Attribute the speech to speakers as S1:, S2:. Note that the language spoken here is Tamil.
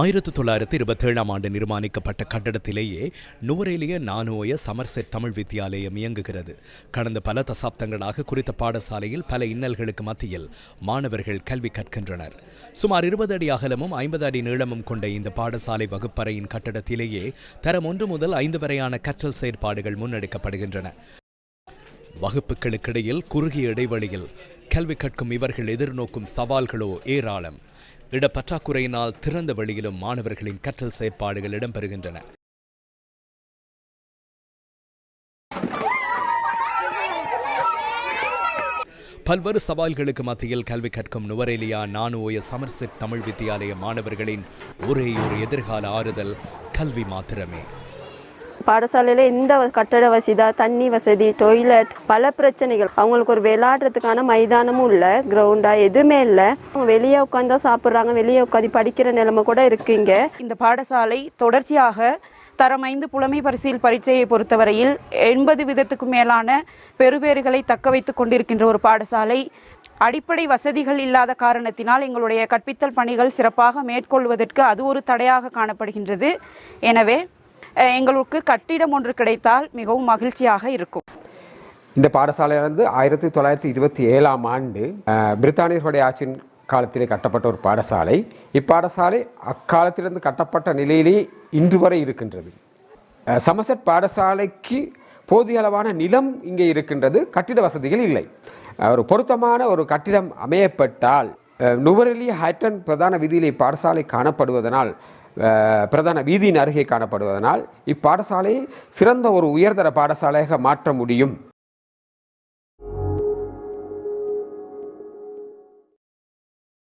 S1: ஆயிரத்தி தொள்ளாயிரத்தி இருபத்தேழாம் ஆண்டு நிர்மாணிக்கப்பட்ட கட்டடத்திலேயே நுவரேலிய நானோய சமர்செட் தமிழ் வித்தியாலயம் இயங்குகிறது. கடந்த பல தசாப்தங்களாக குறித்த பாடசாலையில் பல இன்னல்களுக்கு மத்தியில் மாணவர்கள் கல்வி கற்கின்றனர். சுமார் இருபது அடி அகலமும் ஐம்பது அடி நீளமும் கொண்ட இந்த பாடசாலை வகுப்பறையின் கட்டடத்திலேயே தரம் ஒன்று முதல் ஐந்து வரையான கற்றல் செயற்பாடுகள் முன்னெடுக்கப்படுகின்றன. வகுப்புகளுக்கிடையில் குறுகிய இடைவெளியில் கல்வி கற்கும் இவர்கள் எதிர்நோக்கும் சவால்களோ ஏராளம். இடப்பற்றாக்குறையினால் திறந்த வழியிலும் மாணவர்களின் கற்றல் செயற்பாடுகள் இடம்பெறுகின்றன. பல்வேறு சவால்களுக்கு மத்தியில் கல்வி கற்கும் நுவரேலியா நானுவோய சமர்செட் தமிழ் வித்தியாலய மாணவர்களின் ஒரே ஒரு எதிர்கால ஆறுதல் கல்வி மாத்திரமே.
S2: பாடசாலையில் எந்த கட்டட வசதி தண்ணி வசதி டொய்லெட் பல பிரச்சனைகள். அவங்களுக்கு ஒரு விளையாடுறதுக்கான மைதானமும் இல்லை கிரவுண்டா எதுவுமே இல்லை. வெளியே உட்காந்தா சாப்பிட்றாங்க வெளியே உட்காந்து படிக்கிற நிலைமை கூட இருக்குங்க
S3: இந்த பாடசாலை தொடர்ச்சியாக தரம் ஐந்து புலமை பரிசீல் பரீட்சையை பொறுத்தவரையில் எண்பது விதத்துக்கும் மேலான பெறுபேறுகளை தக்க வைத்துக் கொண்டிருக்கின்ற ஒரு பாடசாலை. அடிப்படை வசதிகள் இல்லாத காரணத்தினால் எங்களுடைய கற்பித்தல் பணிகள் சிறப்பாக மேற்கொள்வதற்கு அது ஒரு தடையாக காணப்படுகின்றது. எனவே எங்களுக்கு கட்டிடம் ஒன்று கிடைத்தால் மிகவும் மகிழ்ச்சியாக இருக்கும்.
S4: இந்த பாடசாலை வந்து ஆயிரத்தி தொள்ளாயிரத்தி இருபத்தி ஏழாம் ஆண்டு பிரித்தானியர்களுடைய ஆட்சியின் காலத்திலே கட்டப்பட்ட ஒரு பாடசாலை. இப்பாடசாலை அக்காலத்திலிருந்து கட்டப்பட்ட நிலையிலேயே இன்று வரை இருக்கின்றது. சமசெட் பாடசாலைக்கு போதிய அளவான நிலம் இங்கே இருக்கின்றது கட்டிட வசதிகள் இல்லை. ஒரு பொருத்தமான ஒரு கட்டிடம் அமையப்பட்டால் நுவரெலி ஹைட்டன் பிரதான வீதியிலே பாடசாலை காணப்படுவதனால் பிரதான வீதியின் அருகே காணப்படுவதனால் இப்பாடசாலையை சிறந்த ஒரு உயர்தர பாடசாலையாக மாற்ற முடியும்.